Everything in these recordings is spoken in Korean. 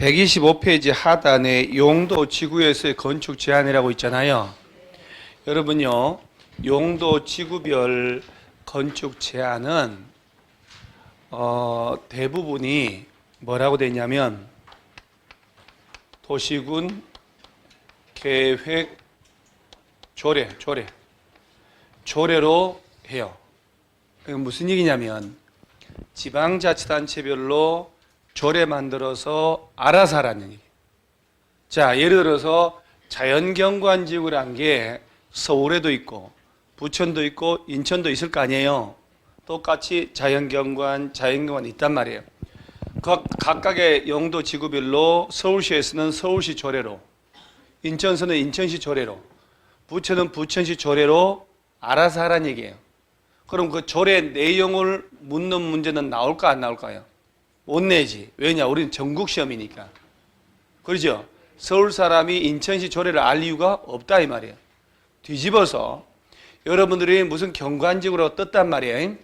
125페이지 하단에 용도 지구에서의 건축 제한이라고 있잖아요. 여러분요, 용도 지구별 건축 제한은 어, 대부분이 뭐라고 돼 있냐면 도시군 계획 조례, 조례, 조례로 해요. 그 무슨 얘기냐면 지방자치단체별로 조례 만들어서 알아서 하라는 얘기. 자, 예를 들어서 자연경관지구란 게 서울에도 있고 부천도 있고 인천도 있을 거 아니에요. 똑같이 자연경관, 자연경관 있단 말이에요. 각, 각각의 용도 지구별로 서울시에서는 서울시 조례로, 인천서는 인천시 조례로, 부천은 부천시 조례로 알아서 하라는 얘기예요. 그럼 그 조례 내용을 묻는 문제는 나올까 안 나올까요? 못 내지. 왜냐? 우리는 전국 시험이니까. 그러죠? 서울 사람이 인천시 조례를 알 이유가 없다 이 말이에요. 뒤집어서 여러분들이 무슨 경관지구로 떴단 말이에요.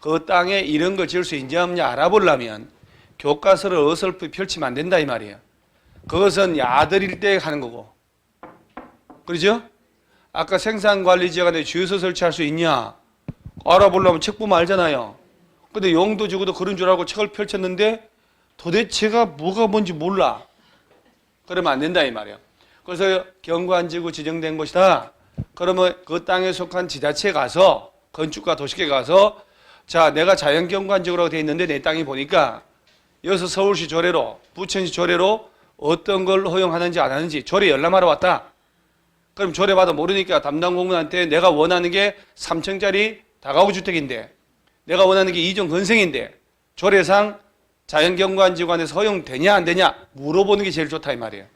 그 땅에 이런 걸 지을 수 있냐 없냐 알아보려면 교과서를 어설프게 펼치면 안 된다 이 말이에요. 그것은 야들일 때 하는 거고. 그러죠? 아까 생산관리지역 안에 주유소 설치할 수 있냐? 알아보려면 책 보면 알잖아요. 근데 용도 지구도 그런 줄 알고 책을 펼쳤는데 도대체가 뭐가 뭔지 몰라. 그러면 안 된다 이 말이에요. 그래서 경관지구 지정된 곳이다. 그러면 그 땅에 속한 지자체에 가서 건축가 도시계 가서 자 내가 자연경관지구라고 돼 있는데 내 땅이 보니까 여기서 서울시 조례로 부천시 조례로 어떤 걸 허용하는지 안 하는지 조례 열람하러 왔다. 그럼 조례 받아 모르니까 담당 공무원한테 내가 원하는 게 3층짜리 다가구 주택인데 내가 원하는 게 이종 건생인데 조례상 자연경관지구안에서 허용되냐 안 되냐 물어보는 게 제일 좋다 이 말이에요.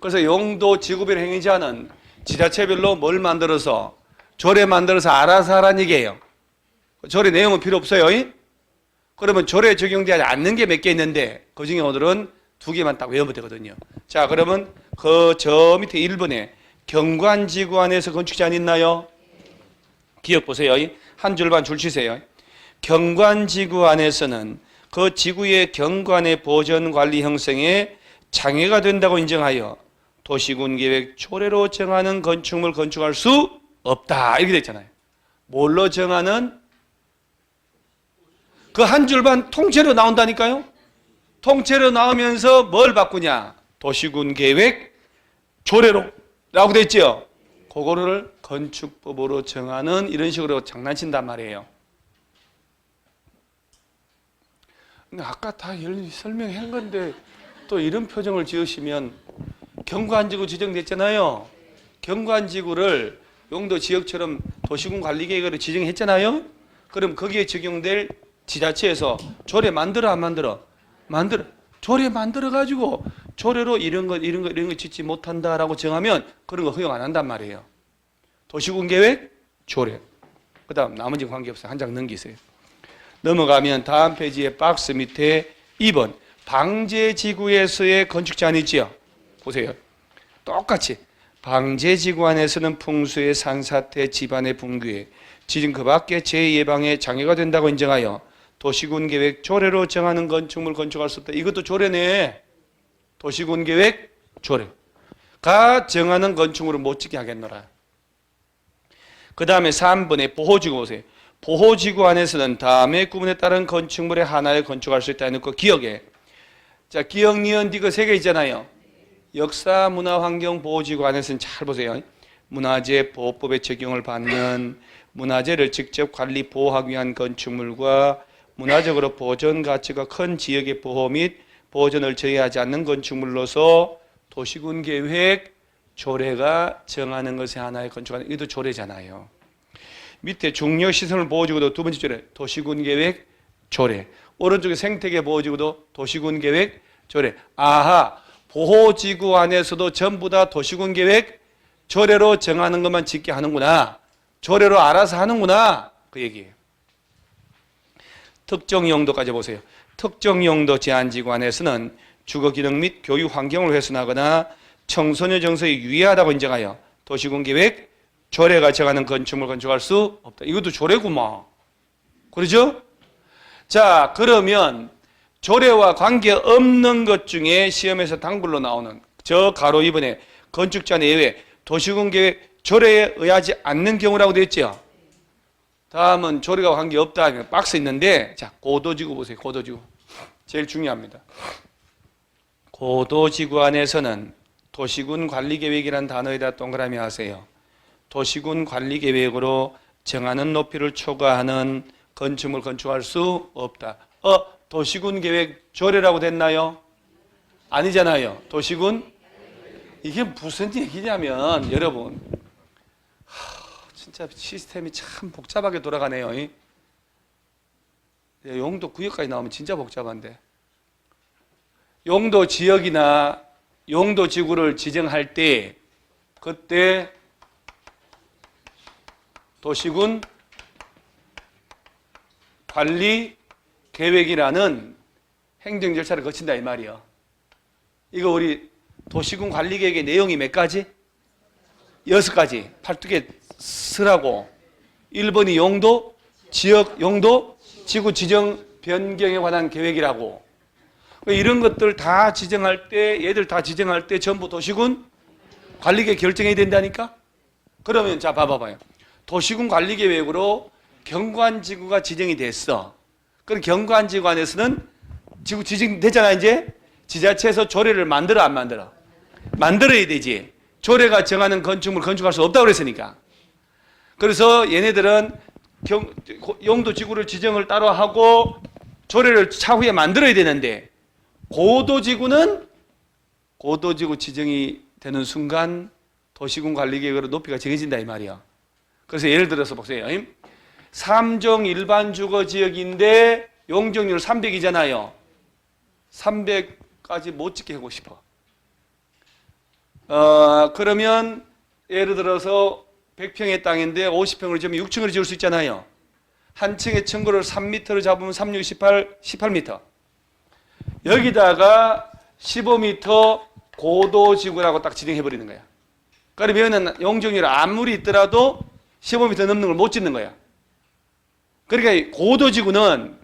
그래서 용도 지구별 행위자는 지자체별로 뭘 만들어서 조례 만들어서 알아서 하라는 얘기예요. 조례 내용은 필요 없어요. 이? 그러면 조례 적용되지 않는 게 몇 개 있는데 그 중에 오늘은 두 개만 딱 외우면 되거든요. 자 그러면 그 저 밑에 1번에 경관지구 안에서 건축 제한 있나요? 기억 보세요. 이. 한 줄만 줄 치세요. 경관 지구 안에서는 그 지구의 경관의 보전 관리 형성에 장애가 된다고 인정하여 도시군 계획 초례로 정하는 건축물 건축할 수 없다. 이렇게 돼 있잖아요. 뭘로 정하는 그 한 줄만 통째로 나온다니까요. 통째로 나오면서 뭘 바꾸냐? 도시군 계획 조례로 라고 돼 있죠. 그거를 건축법으로 정하는 이런 식으로 장난친단 말이에요. 아까 다 설명한 건데 또 이런 표정을 지으시면 경관지구 지정됐잖아요. 경관지구를 용도 지역처럼 도시군 관리계획으로 지정했잖아요. 그럼 거기에 적용될 지자체에서 조례 만들어 안 만들어? 만들어. 조례 만들어 가지고 조례로 이런 것 이런 것 이런 거 짓지 못한다라고 정하면 그런 거 허용 안 한단 말이에요. 도시군 계획 조례. 그 다음 나머지 관계 없어요. 한장 넘기세요. 넘어가면 다음 페이지에 박스 밑에 2번 방제 지구에서의 건축 제한이 있지요. 보세요. 똑같이 방제 지구 안에서는 풍수의 산사태, 집안의 붕괴, 지진 그 밖에 재예방에 장애가 된다고 인정하여 도시군 계획 조례로 정하는 건축물 건축할 수 없다. 이것도 조례네. 도시군 계획 조례 가 정하는 건축물을 못 짓게 하겠노라. 그 다음에 3번에 보호지구 보세요. 보호지구 안에서는 다음의 구분에 따른 건축물의 하나를 건축할 수 있다는 거 기억에. 자, 기억, 니은, 디귿 세개 있잖아요. 역사, 문화, 환경, 보호지구 안에서는 잘 보세요. 문화재 보호법의 적용을 받는 문화재를 직접 관리, 보호하기 위한 건축물과 문화적으로 보존 가치가 큰 지역의 보호 및 보존을 저해하지 않는 건축물로서 도시군 계획 조례가 정하는 것의 하나의 건축하는 이도 조례잖아요. 밑에 중력 시설을 보호지구도 두 번째 조례 도시군 계획 조례. 오른쪽에 생태계 보호지구도 도시군 계획 조례. 아하 보호지구 안에서도 전부 다 도시군 계획 조례로 정하는 것만 짓게 하는구나. 조례로 알아서 하는구나. 그 얘기예요. 특정 용도까지 보세요. 특정 용도 제한지구 안에서는 주거 기능 및 교육 환경을 훼손하거나 청소년 정서에 유의하다고 인정하여 도시군 계획 조례가 정하는 건축물 건축할 수 없다. 이것도 조례구만. 그러죠? 자, 그러면 조례와 관계 없는 것 중에 시험에서 단글로 나오는 저 가로 2번에 건축자 내외 도시군 계획 조례에 의하지 않는 경우라고 되어 있죠. 다음은 조례와 관계 없다 하면 박스 있는데 자 고도지구 보세요. 고도지구 제일 중요합니다. 고도지구 안에서는 도시군 관리 계획이라는 단어에다 동그라미 하세요. 도시군 관리 계획으로 정하는 높이를 초과하는 건축물 건축할 수 없다. 어, 도시군 계획 조례라고 됐나요? 아니잖아요. 도시군 이게 무슨 얘기냐면 여러분 하, 진짜 시스템이 참 복잡하게 돌아가네요. 이. 예, 용도 구역까지 나오면 진짜 복잡한데 용도 지역이나 용도 지구를 지정할 때 그때 도시군 관리 계획이라는 행정 절차를 거친다 이 말이요. 이거 우리 도시군 관리 계획의 내용이 몇 가지? 여섯 가지. 팔뚝에 쓰라고. 1번이 용도, 지역 용도, 지구 지정 변경에 관한 계획이라고. 이런 것들 다 지정할 때, 얘들 다 지정할 때 전부 도시군 관리계획 결정해야 된다니까? 그러면 자, 봐봐봐요. 도시군 관리계획으로 경관지구가 지정이 됐어. 그럼 경관지구 안에서는 지구 지정됐잖아, 이제? 지자체에서 조례를 만들어, 안 만들어? 만들어야 되지. 조례가 정하는 건축물 건축할 수 없다고 그랬으니까. 그래서 얘네들은 경, 용도 지구를 지정을 따로 하고 조례를 차후에 만들어야 되는데 고도지구는 고도지구 지정이 되는 순간 도시군 관리계획으로 높이가 정해진다 이 말이야. 그래서 예를 들어서 보세요. 3종 일반 주거 지역인데 용적률 300이잖아요. 300까지 못 짓게 하고 싶어. 어, 그러면 예를 들어서 100평의 땅인데 50평을 지으면 6층을 지을 수 있잖아요. 한 층의 층고를 3m를 잡으면 3, 6, 18, 18m. 여기다가 15m 고도 지구라고 딱 지정해 버리는 거야. 그러면 용적률 아무리 있더라도 15m 넘는 걸 못 짓는 거야. 그러니까 고도 지구는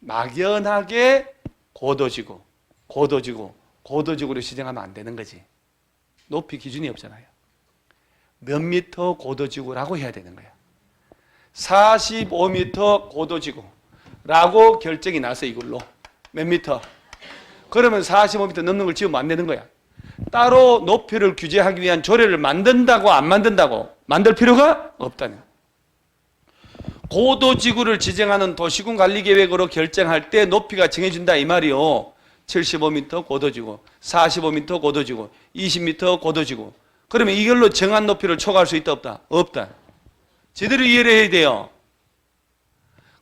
막연하게 고도 지구, 고도 지구, 고도 지구로 지정하면 안 되는 거지. 높이 기준이 없잖아요. 몇 미터 고도 지구라고 해야 되는 거야. 45미터 고도 지구라고 결정이 나서 이걸로 몇 미터? 그러면 45미터 넘는 걸 지으면 안 되는 거야. 따로 높이를 규제하기 위한 조례를 만든다고 안 만든다고 만들 필요가 없다는. 고도지구를 지정하는 도시군 관리계획으로 결정할 때 높이가 정해진다 이 말이요. 75m 고도지구, 45m 고도지구, 20m 고도지구. 그러면 이걸로 정한 높이를 초과할 수 있다 없다? 없다. 제대로 이해를 해야 돼요.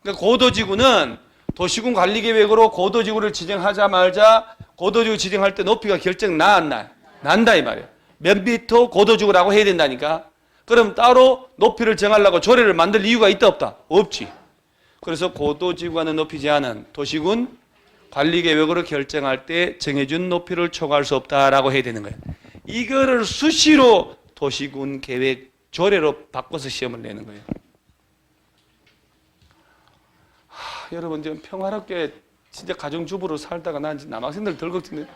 그러니까 고도지구는 도시군 관리 계획으로 고도지구를 지정하자 말자 고도지구 지정할 때 높이가 결정 나 안 나? 난다 이 말이에요. 몇 미터 고도지구라고 해야 된다니까. 그럼 따로 높이를 정하려고 조례를 만들 이유가 있다 없다? 없지. 그래서 고도지구와는 높이 제한은 도시군 관리계획으로 결정할 때 정해준 높이를 초과할 수 없다라고 해야 되는 거예요. 이거를 수시로 도시군 계획 조례로 바꿔서 시험을 내는 거예요. 하, 여러분 지금 평화롭게 진짜 가정주부로 살다가 난 남학생들 덜 걱정돼.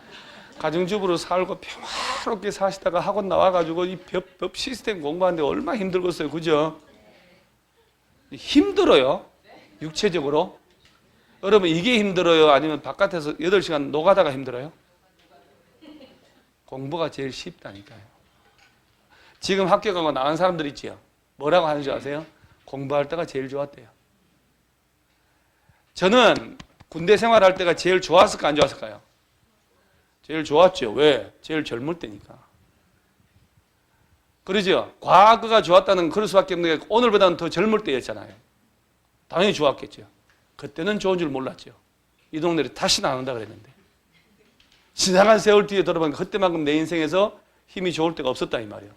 가정주부로 살고 평화롭게 사시다가 학원 나와가지고 이 법, 법 시스템 공부하는데 얼마나 힘들겠어요. 그죠? 힘들어요. 육체적으로. 여러분 이게 힘들어요? 아니면 바깥에서 8시간 노가다가 힘들어요? 공부가 제일 쉽다니까요. 지금 학교 가고 나간 사람들 있지요. 뭐라고 하는지 아세요? 공부할 때가 제일 좋았대요. 저는 군대 생활할 때가 제일 좋았을까 안 좋았을까요? 제일 좋았죠. 왜? 제일 젊을 때니까. 그러죠? 과거가 좋았다는 그럴 수밖에 없는 게 오늘보다는 더 젊을 때였잖아요. 당연히 좋았겠죠. 그때는 좋은 줄 몰랐죠. 이 동네를 다시 나눈다 그랬는데. 지나간 세월 뒤에 돌아보니까 그때만큼 내 인생에서 힘이 좋을 때가 없었다 이 말이에요.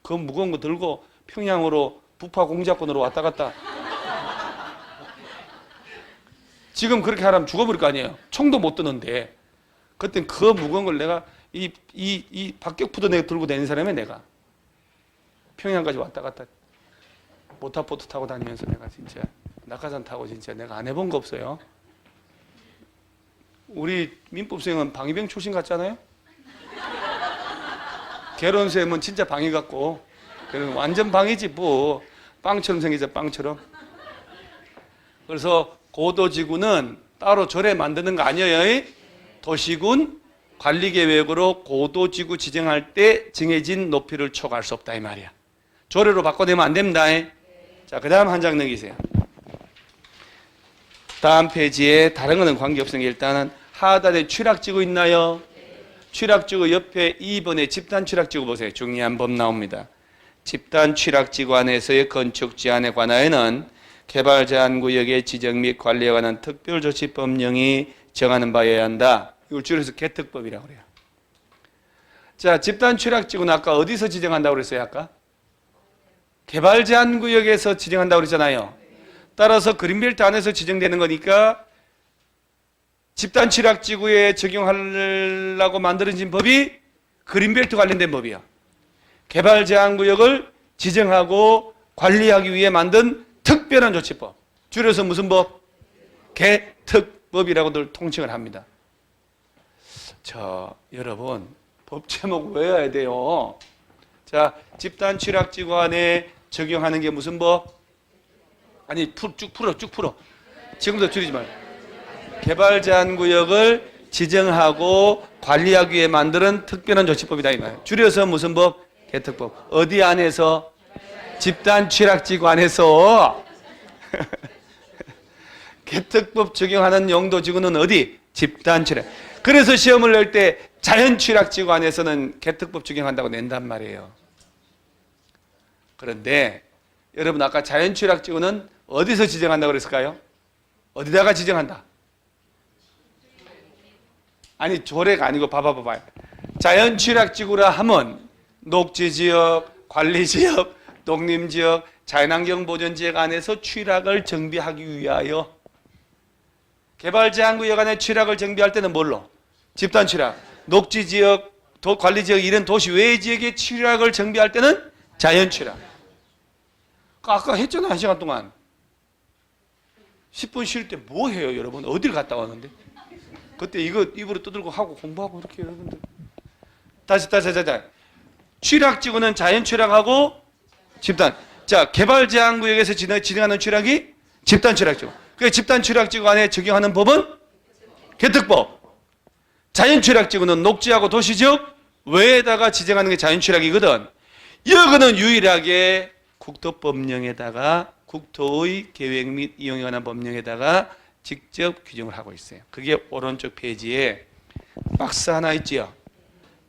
그 무거운 거 들고 평양으로 부파 공작권으로 왔다 갔다. 지금 그렇게 하라면 죽어버릴 거 아니에요. 총도 못 드는데. 그때 그 무거운 걸 내가 이, 이, 이 박격포도 내가 들고 다니는 사람이 내가. 평양까지 왔다 갔다. 모타포트 타고 다니면서 내가 진짜 낙하산 타고 진짜 내가 안 해본 거 없어요. 우리 민법생은 방위병 출신 같잖아요? 결혼생은 진짜 방위 같고, 완전 방위지 뭐. 빵처럼 생기죠, 빵처럼. 그래서 고도지구는 따로 조례 만드는 거 아니에요. 도시군 관리계획으로 고도지구 지정할 때 정해진 높이를 초과할 수 없다 이 말이야. 조례로 바꿔내면 안 됩니다. 자, 그 다음 한 장 넘기세요. 다음 페이지에 다른 거는 관계없으니까 일단은 하단에 취락지구 있나요? 취락지구 옆에 2번에 집단 취락지구 보세요. 중요한 법 나옵니다. 집단 취락지구 안에서의 건축 제한에 관하여는 개발 제한 구역의 지정 및 관리에 관한 특별 조치 법령이 정하는 바여야 한다. 이걸 줄여서 개특법이라고 그래요. 자, 집단 취락지구는 아까 어디서 지정한다고 그랬어요, 아까? 개발 제한 구역에서 지정한다고 그랬잖아요. 따라서 그린벨트 안에서 지정되는 거니까 집단 취락지구에 적용하려고 만들어진 법이 그린벨트 관련된 법이야. 개발 제한 구역을 지정하고 관리하기 위해 만든 특별한 조치법. 줄여서 무슨 법? 개특법이라고들 통칭을 합니다. 자, 여러분, 법 제목 외워야 돼요. 자, 집단 취락지구 안에 적용하는 게 무슨 법? 아니, 풀, 쭉 풀어, 쭉 풀어. 지금도 줄이지 말고. 개발 제한 구역을 지정하고 관리하기 위해 만드는 특별한 조치법이다 이 말이에요. 줄여서 무슨 법? 개특법. 어디 안에서? 집단 취락지구 안에서 개특법 적용하는 용도 지구는 어디? 집단 취락. 그래서 시험을 낼 때 자연 취락지구 안에서는 개특법 적용한다고 낸단 말이에요. 그런데 여러분 아까 자연 취락지구는 어디서 지정한다고 그랬을까요? 어디다가 지정한다? 아니 조례가 아니고 봐봐 봐봐요. 자연 취락지구라 하면 녹지지역, 관리지역, 독림지역, 자연환경 보전 지역 안에서 취락을 정비하기 위하여 개발 제한 구역 안에 취락을 정비할 때는 뭘로? 집단 취락, 녹지 지역, 도, 관리 지역 이런 도시 외 지역의 취락을 정비할 때는 자연 취락. 아까 했잖아 한 시간 동안. 10분 쉴 때 뭐 해요 여러분? 어딜 갔다 왔는데? 그때 이거 입으로 떠들고 하고 공부하고 이렇게 여러분들. 다시 다시 다시 다시. 취락 지구는 자연 취락하고 집단. 자 개발 제한 구역에서 진행, 진행하는 취락이 집단 취락지구. 그 집단 취락지구 안에 적용하는 법은 개특법. 자연 취락지구는 녹지하고 도시 지역 외에다가 지정하는 게 자연 취락이거든. 여기는 유일하게 국토법령에다가 국토의 계획 및 이용에 관한 법령에다가 직접 규정을 하고 있어요. 그게 오른쪽 페이지에 박스 하나 있지요.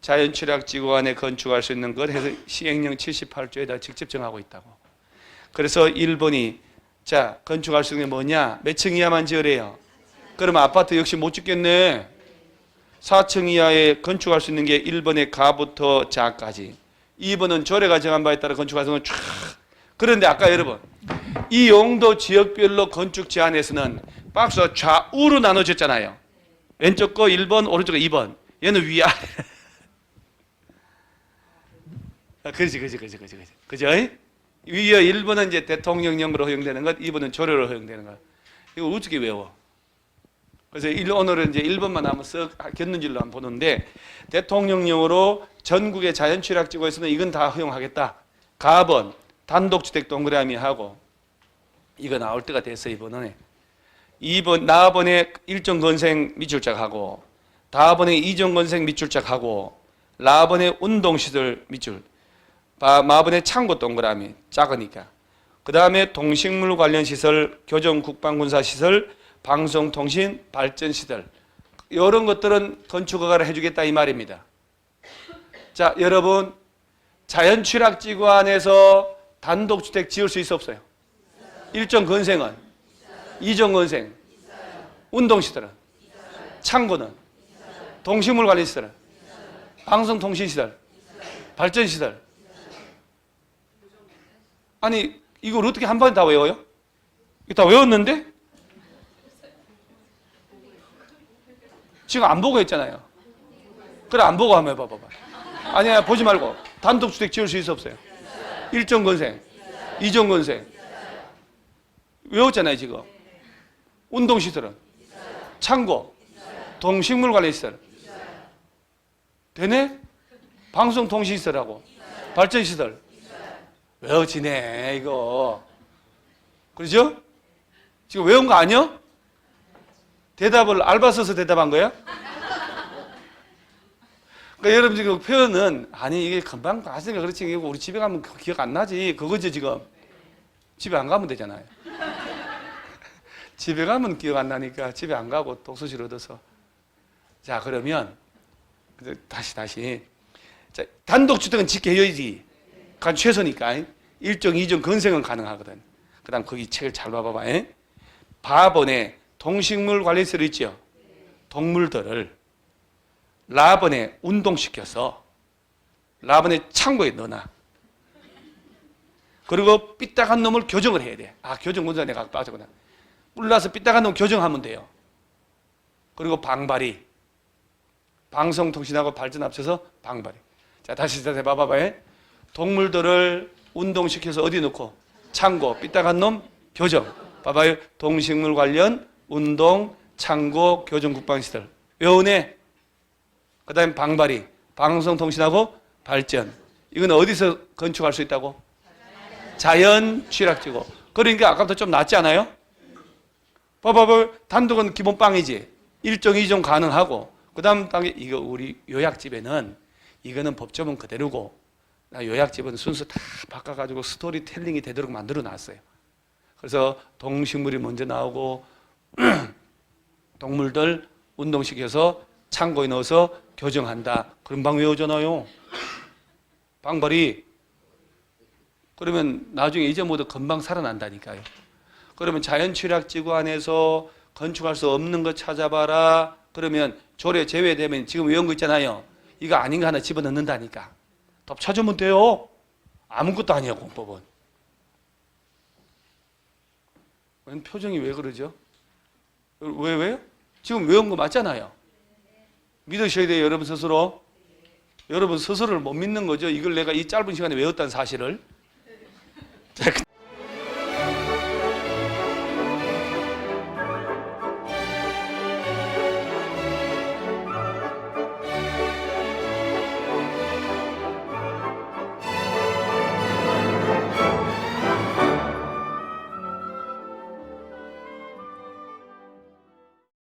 자연 취락지구 안에 건축할 수 있는 것 해서 시행령 78조에다 직접 정하고 있다고. 그래서 1번이 자 건축할 수 있는 게 뭐냐? 몇 층 이하만 지으래요. 그러면 아파트 역시 못 짓겠네. 4층 이하에 건축할 수 있는 게 1번의 가부터 자까지. 2번은 조례가 정한 바에 따라 건축할 수 있는 쫙. 그런데 아까 여러분 이 용도 지역별로 건축 제한에서는 박스 좌우로 나눠졌잖아요. 왼쪽 거 1번, 오른쪽 거 2번. 얘는 위아래. 아, 그렇지, 그렇지, 그렇지, 그렇지, 그렇지. 그죠? 위에 1번은 이제 대통령령으로 허용되는 것, 2번은 조례로 허용되는 것. 이거 어떻게 외워? 그래서 일- 오늘은 이제 1번만 한번 쓱 겼는질로 한번 보는데 대통령령으로 전국의 자연취락지구에서는 이건 다 허용하겠다. 가번, 단독주택 동그라미 하고 이거 나올 때가 됐어 이번에. 2번 나번에 일정 건생 밑줄짝하고 다번에 이종 건생 밑줄짝하고 라번에 운동시설 밑줄 바- 마번에 창고 동그라미 작으니까. 그 다음에 동식물 관련 시설 교정 국방군사 시설 방송통신 발전 시설. 이런 것들은 건축 허가를 해주겠다 이 말입니다. 자 여러분 자연 취락지구 안에서 단독주택 지을 수 있어 없어요? 일정 건생은? 이종 건생? 운동시설은? 창고는? 동식물 관리 시설은? 방송통신 시설? 발전 시설 아니 이걸 어떻게 한 번에 다 외워요? 다 외웠는데 지금 안 보고 했잖아요. 그래 안 보고 한번 해봐 봐봐. 아니야 보지 말고 단독 주택 지을 수 있어 없어요? 일정 건생, 이종 건생 외웠잖아요 지금. 운동 시설은 창고, 동식물 관리 시설. 되네? 방송통신시설하고 발전시설. 외워지네, 이거. 그러죠? 지금 외운 거 아니야? 대답을 알바 써서 대답한 거야? 그러니까 여러분 지금 표현은 아니 이게 금방 봤으니까 그렇지 이거 우리 집에 가면 그 기억 안 나지 그거죠 지금 집에 안 가면 되잖아요 집에 가면 기억 안 나니까 집에 안 가고 독서실 얻어서 자 그러면 다시 다시 자, 단독 주택은 지켜야지 간 최소니까 1종 2종 건생은 가능하거든 그 다음 거기 책을 잘 봐봐봐 에? 바번에 동식물 관리세로 있죠 동물들을 라번에 운동시켜서 라번에 창고에 넣어놔. 그리고 삐딱한 놈을 교정을 해야 돼. 아, 교정 문제 내가 빠졌구나. 뿔나서 삐딱한 놈 교정하면 돼요. 그리고 방발이. 방송통신하고 발전 합쳐서 방발이. 자, 다시 다시 봐봐봐. 동물들을 운동시켜서 어디 넣고? 창고, 삐딱한 놈 교정. 봐봐요. 동식물 관련 운동, 창고, 교정 국방시설. 외우네. 그 다음에 방발이, 방송통신하고 발전. 이건 어디서 건축할 수 있다고? 자연 취락지고. 그러니까 아까부터 좀 낫지 않아요? 봐봐봐. 단독은 기본 빵이지. 1종, 2종 가능하고. 그 다음 단계, 이거 우리 요약집에는 이거는 법조문 그대로고, 나 요약집은 순서 다 바꿔가지고 스토리텔링이 되도록 만들어 놨어요. 그래서 동식물이 먼저 나오고, 동물들 운동시켜서 창고에 넣어서 교정한다. 그런 방 외우잖아요. 방발이 그러면 나중에 잊어먹어도 금방 살아난다니까요. 그러면 자연취락지구 안에서 건축할 수 없는 거 찾아봐라. 그러면 조례 제외되면 지금 외운 거 있잖아요. 이거 아닌 거 하나 집어넣는다니까. 답 찾으면 돼요. 아무것도 아니야 공법은. 웬 표정이 왜 그러죠? 왜 왜요? 지금 외운 거 맞잖아요. 믿으셔야 돼요, 여러분 스스로. 여러분 스스로를 못 믿는 거죠. 이걸 내가 이 짧은 시간에 외웠다는 사실을. 자, 그